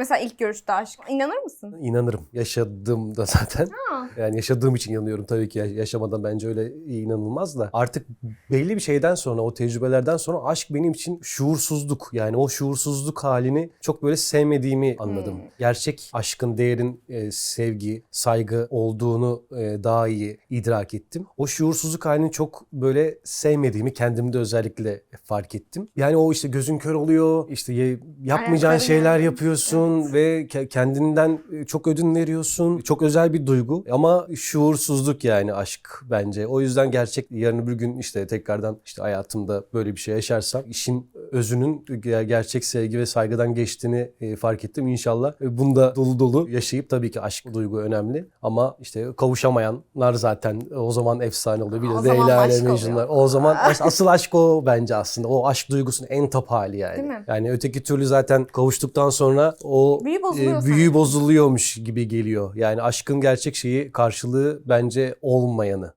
mesela ilk görüşte aşk? İnanır mısın? İnanırım. Yaşadım da zaten. Yani yaşadığım için inanıyorum tabii ki. Ya- Yaşamadan bence öyle inanılmaz da. Artık belli bir şeyden sonra, o tecrübelerden sonra aşk benim için şuursuzluk. Yani o şuursuzluk halini çok böyle sevmediğimi anladım. Hmm. Gerçek aşkın, değerin e, sevgi, saygı olduğunu e, daha iyi idrak ettim. O şuursuzluk halini çok böyle sevmediğimi kendimde özellikle fark ettim. Yani o işte gözün kör oluyor, işte yapmayacağın şeyler yapıyorsun ve ke- kendinden e, çok ödün veriyorsun. Çok özel bir duygu ama şuursuzluk yani aşk bence. O yüzden gerçek yarın bir gün işte tekrardan işte hayatımda böyle bir şey yaşarsam işin özünün ger- gerçek sevgi ve saygıdan geçtiğini e, fark ettim. İnşallah e, bunda dolu dolu yaşayıp tabii ki aşk duygu önemli ama işte kavuşamayanlar zaten o zaman efsane oluyor. Bir de Leyla ile Mecnunlar. O zaman as- asıl aşk o bence aslında. O aşk duygusunun en top hali yani. Değil mi? Yani öteki türlü zaten kavuştuktan sonra o Büyü bozuluyor e, büyü bozuluyormuş gibi geliyor. Yani aşkın gerçek şeyi karşılığı bence olmayanı.